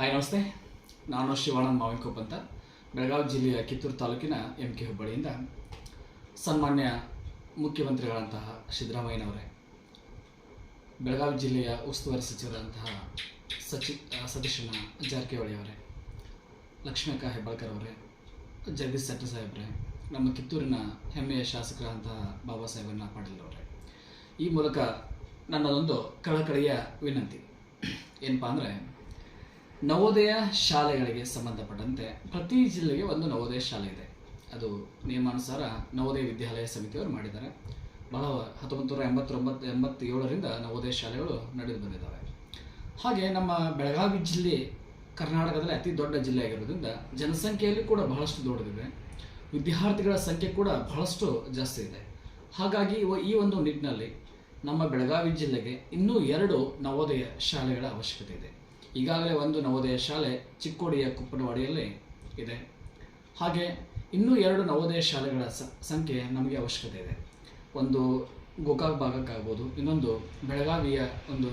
Hi ನಮಸ್ತೆ. ನಾನು ಶಿವಾನಂದ್ ಮಾವಿನಕೋಪ್ ಅಂತ. ಬೆಳಗಾವಿ ಜಿಲ್ಲೆಯ ಕಿತ್ತೂರು ತಾಲೂಕಿನ ಎಂ ಕೆ ಹುಬ್ಬಳ್ಳಿಯಿಂದ ಸನ್ಮಾನ್ಯ ಮುಖ್ಯಮಂತ್ರಿಗಳಂತಹ ಸಿದ್ದರಾಮಯ್ಯನವರೇ, ಬೆಳಗಾವಿ ಜಿಲ್ಲೆಯ ಉಸ್ತುವಾರಿ ಸಚಿವರಾದಂತಹ ಸಚಿ ಸತೀಶಣ್ಣ ಜಾರಕಿಹೊಳಿ ಅವರೇ ಲಕ್ಷ್ಮೀಕ ಹೆಬ್ಬಾಳ್ಕರ್ ಅವರೇ, ಜಗದೀಶ್ ಶೆಟ್ಟರ್ ಸಾಹೇಬ್ರೆ, ನಮ್ಮ ಕಿತ್ತೂರಿನ ಹೆಮ್ಮೆಯ ಶಾಸಕರಾದಂತಹ ಬಾಬಾ ಸಾಹೇಬಣ್ಣ ಪಾಟೀಲ್ ಅವರೇ. ಈ ಮೂಲಕ ನನ್ನದೊಂದು ಕಳಕಳಿಯ ವಿನಂತಿ. ಏನಪ್ಪಾ ಅಂದರೆ ನವೋದಯ ಶಾಲೆಗಳಿಗೆ ಸಂಬಂಧಪಟ್ಟಂತೆ ಪ್ರತಿ ಜಿಲ್ಲೆಗೆ ಒಂದು ನವೋದಯ ಶಾಲೆ ಇದೆ. ಅದು ನಿಯಮಾನುಸಾರ ನವೋದಯ ವಿದ್ಯಾಲಯ ಸಮಿತಿಯವರು ಮಾಡಿದ್ದಾರೆ. ಬಹಳ ಹತ್ತೊಂಬತ್ತು ನೂರ ಎಂಬತ್ತೊಂಬತ್ತು ಎಂಬತ್ತೇಳರಿಂದ ನವೋದಯ ಶಾಲೆಗಳು ನಡೆದು ಬಂದಿದ್ದಾವೆ. ಹಾಗೆ ನಮ್ಮ ಬೆಳಗಾವಿ ಜಿಲ್ಲೆ ಕರ್ನಾಟಕದಲ್ಲಿ ಅತಿ ದೊಡ್ಡ ಜಿಲ್ಲೆ ಆಗಿರೋದ್ರಿಂದ ಜನಸಂಖ್ಯೆಯಲ್ಲಿ ಕೂಡ ಬಹಳಷ್ಟು ದೊಡ್ಡದಿದೆ. ವಿದ್ಯಾರ್ಥಿಗಳ ಸಂಖ್ಯೆ ಕೂಡ ಬಹಳಷ್ಟು ಜಾಸ್ತಿ ಇದೆ. ಹಾಗಾಗಿ ಈ ಒಂದು ನಿಟ್ಟಿನಲ್ಲಿ ನಮ್ಮ ಬೆಳಗಾವಿ ಜಿಲ್ಲೆಗೆ ಇನ್ನೂ ಎರಡು ನವೋದಯ ಶಾಲೆಗಳ ಅವಶ್ಯಕತೆ ಇದೆ. ಈಗಾಗಲೇ ಒಂದು ನವೋದಯ ಶಾಲೆ ಚಿಕ್ಕೋಡಿಯ ಕುಪ್ಪನವಾಡಿಯಲ್ಲಿ ಇದೆ. ಹಾಗೆ ಇನ್ನೂ ಎರಡು ನವೋದಯ ಶಾಲೆಗಳ ಸಂಖ್ಯೆ ನಮಗೆ ಅವಶ್ಯಕತೆ ಇದೆ. ಒಂದು ಗೋಕಾಕ್ ಭಾಗಕ್ಕಾಗ್ಬೋದು, ಇನ್ನೊಂದು ಬೆಳಗಾವಿಯ ಒಂದು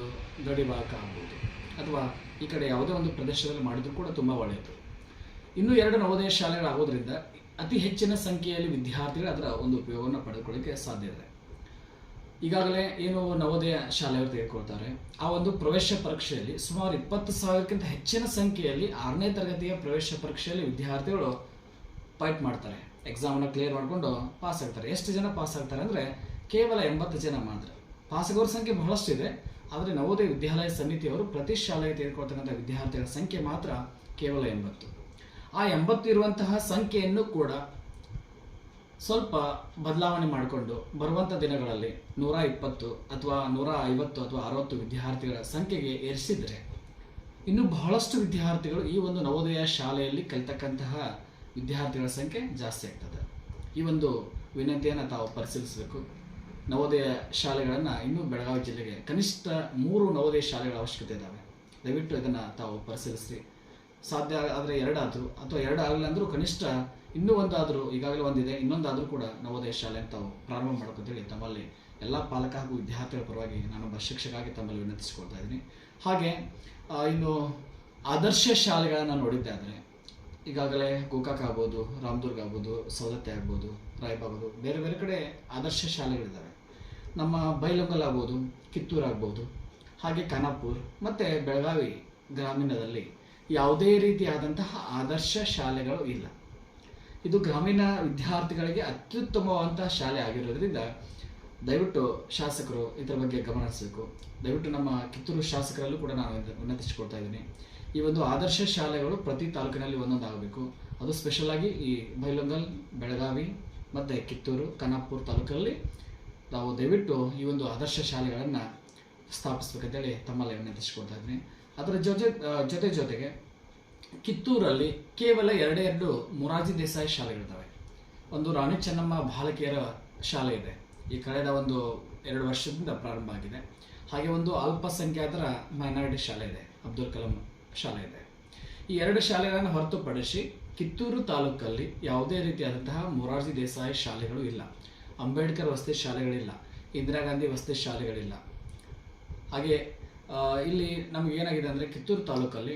ಗಡಿ ಭಾಗಕ್ಕಾಗ್ಬೋದು, ಅಥವಾ ಈ ಕಡೆ ಯಾವುದೇ ಒಂದು ಪ್ರದೇಶದಲ್ಲಿ ಮಾಡಿದರೂ ಕೂಡ ತುಂಬ ಒಳ್ಳೆಯದು. ಇನ್ನೂ ಎರಡು ನವೋದಯ ಶಾಲೆಗಳಾಗೋದ್ರಿಂದ ಅತಿ ಹೆಚ್ಚಿನ ಸಂಖ್ಯೆಯಲ್ಲಿ ವಿದ್ಯಾರ್ಥಿಗಳು ಅದರ ಒಂದು ಉಪಯೋಗವನ್ನು ಪಡೆದುಕೊಳ್ಳಿಕ್ಕೆ ಸಾಧ್ಯ ಇದೆ. ಈಗಾಗಲೇ ಏನು ನವೋದಯ ಶಾಲೆಯವರು ತೆಗೆದುಕೊಳ್ತಾರೆ. ಆ ಒಂದು ಪ್ರವೇಶ ಪರೀಕ್ಷೆಯಲ್ಲಿ ಸುಮಾರು ಇಪ್ಪತ್ತು ಸಾವಿರಕ್ಕಿಂತ ಹೆಚ್ಚಿನ ಸಂಖ್ಯೆಯಲ್ಲಿ ಆರನೇ ತರಗತಿಯ ಪ್ರವೇಶ ಪರೀಕ್ಷೆಯಲ್ಲಿ ವಿದ್ಯಾರ್ಥಿಗಳು ಫೈಟ್ ಮಾಡ್ತಾರೆ. ಎಕ್ಸಾಮನ್ನು ಕ್ಲಿಯರ್ ಮಾಡಿಕೊಂಡು ಪಾಸ್ ಆಗ್ತಾರೆ. ಎಷ್ಟು ಜನ ಪಾಸ್ ಆಗ್ತಾರೆ ಅಂದರೆ ಕೇವಲ ಎಂಬತ್ತು ಜನ ಮಾತ್ರ. ಪಾಸ್ ಆಗೋರ ಸಂಖ್ಯೆ ಬಹಳಷ್ಟು ಇದೆ. ಆದರೆ ನವೋದಯ ವಿದ್ಯಾಲಯ ಸಮಿತಿಯವರು ಪ್ರತಿ ಶಾಲೆಗೆ ತೆಗೆದುಕೊಳ್ತಕ್ಕಂಥ ವಿದ್ಯಾರ್ಥಿಗಳ ಸಂಖ್ಯೆ ಮಾತ್ರ ಕೇವಲ ಎಂಬತ್ತು. ಆ ಎಂಬತ್ತು ಇರುವಂತಹ ಸಂಖ್ಯೆಯನ್ನು ಕೂಡ ಸ್ವಲ್ಪ ಬದಲಾವಣೆ ಮಾಡಿಕೊಂಡು ಬರುವಂಥ ದಿನಗಳಲ್ಲಿ ನೂರ ಇಪ್ಪತ್ತು ಅಥವಾ ನೂರ ಐವತ್ತು ಅಥವಾ ಅರವತ್ತು ವಿದ್ಯಾರ್ಥಿಗಳ ಸಂಖ್ಯೆಗೆ ಏರಿಸಿದರೆ ಇನ್ನು ಬಹಳಷ್ಟು ವಿದ್ಯಾರ್ಥಿಗಳು ಈ ಒಂದು ನವೋದಯ ಶಾಲೆಯಲ್ಲಿ ಕಲಿತಕ್ಕಂತಹ ವಿದ್ಯಾರ್ಥಿಗಳ ಸಂಖ್ಯೆ ಜಾಸ್ತಿ ಆಗ್ತದೆ. ಈ ಒಂದು ವಿನಂತಿಯನ್ನು ತಾವು ಪರಿಶೀಲಿಸಬೇಕು. ನವೋದಯ ಶಾಲೆಗಳನ್ನು ಇನ್ನೂ ಬೆಳಗಾವಿ ಜಿಲ್ಲೆಗೆ ಕನಿಷ್ಠ ಮೂರು ನವೋದಯ ಶಾಲೆಗಳ ಅವಶ್ಯಕತೆ ಇದ್ದಾವೆ ದಯವಿಟ್ಟು ಇದನ್ನು ತಾವು ಪರಿಶೀಲಿಸಿ ಸಾಧ್ಯ ಆದರೆ ಎರಡಾದರೂ, ಅಥವಾ ಎರಡು ಆಗಲಿಲ್ಲ ಅಂದರೂ ಕನಿಷ್ಠ ಇನ್ನೂ ಒಂದಾದರೂ, ಈಗಾಗಲೇ ಒಂದಿದೆ, ಇನ್ನೊಂದಾದರೂ ಕೂಡ ನವೋದಯ ಶಾಲೆ ತಾವು ಪ್ರಾರಂಭ ಮಾಡೋಕ್ಕಂತೇಳಿ ತಮ್ಮಲ್ಲಿ ಎಲ್ಲ ಪಾಲಕ ಹಾಗೂ ವಿದ್ಯಾರ್ಥಿಗಳ ಪರವಾಗಿ ನಾನೊಬ್ಬ ಶಿಕ್ಷಕಾಗಿ ತಮ್ಮಲ್ಲಿ ವಿನಂತಿಸಿಕೊಳ್ತಾ ಇದ್ದೀನಿ. ಹಾಗೆ ಇನ್ನು ಆದರ್ಶ ಶಾಲೆಗಳನ್ನು ನೋಡಿದ್ದೆ ಆದರೆ, ಈಗಾಗಲೇ ಗೋಕಾಕ್ ಆಗ್ಬೋದು, ರಾಮದುರ್ಗ ಆಗ್ಬೋದು, ಸವದತ್ತಿ ಆಗ್ಬೋದು, ರಾಯಬಾಗ್ ಆಗ್ಬೋದು, ಬೇರೆ ಬೇರೆ ಕಡೆ ಆದರ್ಶ ಶಾಲೆಗಳಿದ್ದಾವೆ ನಮ್ಮ ಬೈಲೊಂಗಲ್ ಆಗ್ಬೋದು, ಕಿತ್ತೂರು ಆಗ್ಬೋದು, ಹಾಗೆ ಖಾನಾಪುರ್, ಮತ್ತು ಬೆಳಗಾವಿ ಗ್ರಾಮೀಣದಲ್ಲಿ ಯಾವುದೇ ರೀತಿಯಾದಂತಹ ಆದರ್ಶ ಶಾಲೆಗಳು ಇಲ್ಲ. ಇದು ಗ್ರಾಮೀಣ ವಿದ್ಯಾರ್ಥಿಗಳಿಗೆ ಅತ್ಯುತ್ತಮವಾದಂತಹ ಶಾಲೆ ಆಗಿರೋದ್ರಿಂದ ದಯವಿಟ್ಟು ಶಾಸಕರು ಇದರ ಬಗ್ಗೆ ಗಮನಿಸಬೇಕು ದಯವಿಟ್ಟು ನಮ್ಮ ಕಿತ್ತೂರು ಶಾಸಕರಲ್ಲೂ ಕೂಡ ನಾನು ವಿನ- ವಿನಂತಿಸಿಕೊಳ್ತಾ ಇದ್ದೀನಿ. ಈ ಒಂದು ಆದರ್ಶ ಶಾಲೆಗಳು ಪ್ರತಿ ತಾಲೂಕಿನಲ್ಲಿ ಒಂದೊಂದಾಗಬೇಕು. ಅದು ಸ್ಪೆಷಲ್ ಆಗಿ ಈ ಬೈಲೊಂಗಲ್, ಬೆಳಗಾವಿ ಮತ್ತು ಕಿತ್ತೂರು ಖಾನಾಪುರ ತಾಲೂಕಲ್ಲಿ ನಾವು ದಯವಿಟ್ಟು ಈ ಒಂದು ಆದರ್ಶ ಶಾಲೆಗಳನ್ನು ಸ್ಥಾಪಿಸ್ಬೇಕಂತೇಳಿ ತಮ್ಮಲ್ಲಿ ವಿನಂತಿಸಿಕೊಳ್ತಾ ಇದ್ದೀನಿ. ಅದರ ಜೊತೆ ಜೊತೆ ಜೊತೆಗೆ ಕಿತ್ತೂರಲ್ಲಿ ಕೇವಲ ಎರಡೇ ಎರಡು ಮೊರಾರ್ಜಿ ದೇಸಾಯಿ ಶಾಲೆಗಳಿದ್ದಾವೆ. ಒಂದು ರಾಣಿ ಚೆನ್ನಮ್ಮ ಬಾಲಕಿಯರ ಶಾಲೆ ಇದೆ. ಈ ಕಳೆದ ಒಂದು ಎರಡು ವರ್ಷದಿಂದ ಪ್ರಾರಂಭ ಆಗಿದೆ. ಹಾಗೆ ಒಂದು ಅಲ್ಪಸಂಖ್ಯಾತರ ಮೈನಾರಿಟಿ ಶಾಲೆ ಇದೆ, ಅಬ್ದುಲ್ ಕಲಾಂ ಶಾಲೆ ಇದೆ. ಈ ಎರಡು ಶಾಲೆಗಳನ್ನು ಹೊರತುಪಡಿಸಿ ಕಿತ್ತೂರು ತಾಲೂಕಲ್ಲಿ ಯಾವುದೇ ರೀತಿಯಾದಂತಹ ಮೊರಾರ್ಜಿ ದೇಸಾಯಿ ಶಾಲೆಗಳು ಇಲ್ಲ. ಅಂಬೇಡ್ಕರ್ ವಸತಿ ಶಾಲೆಗಳಿಲ್ಲ, ಇಂದಿರಾ ಗಾಂಧಿ ವಸತಿ ಶಾಲೆಗಳಿಲ್ಲ. ಹಾಗೆ ಇಲ್ಲಿ ನಮ್ಗೆ ಏನಾಗಿದೆ ಅಂದರೆ ಕಿತ್ತೂರು ತಾಲೂಕಲ್ಲಿ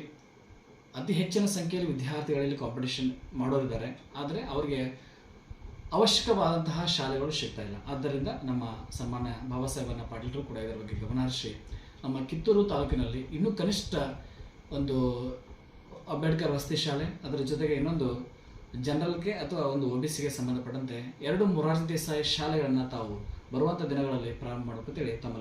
ಅತಿ ಹೆಚ್ಚಿನ ಸಂಖ್ಯೆಯಲ್ಲಿ ವಿದ್ಯಾರ್ಥಿಗಳಲ್ಲಿ ಕಾಂಪಿಟೇಷನ್ ಮಾಡೋರಿದ್ದಾರೆ. ಆದರೆ ಅವರಿಗೆ ಅವಶ್ಯಕವಾದಂತಹ ಶಾಲೆಗಳು ಸಿಗ್ತಾ ಇಲ್ಲ. ಆದ್ದರಿಂದ ನಮ್ಮ ಸನ್ಮಾನ್ಯ ಬಾಬಾ ಸಾಹೇಬನ್ನ ಪಾಟೀಲರು ಕೂಡ ಇದರ ಬಗ್ಗೆ ಗಮನ ಹರಿಸಿ, ನಮ್ಮ ಕಿತ್ತೂರು ತಾಲೂಕಿನಲ್ಲಿ ಇನ್ನೂ ಕನಿಷ್ಠ ಒಂದು ಅಂಬೇಡ್ಕರ್ ವಸತಿ ಶಾಲೆ, ಅದರ ಜೊತೆಗೆ ಇನ್ನೊಂದು ಜನರಲ್ಗೆ ಅಥವಾ ಒಂದು ಒ ಬಿ ಸಿಗೆ ಸಂಬಂಧಪಟ್ಟಂತೆ ಎರಡು ಮೊರಾರ್ಜಿ ದೇಸಾಯಿ ಶಾಲೆಗಳನ್ನು ತಾವು ಬರುವಂಥ ದಿನಗಳಲ್ಲಿ ಪ್ರಾರಂಭ ಮಾಡಬೇಕಂತೇಳಿ ತಮ್ಮಲ್ಲಿ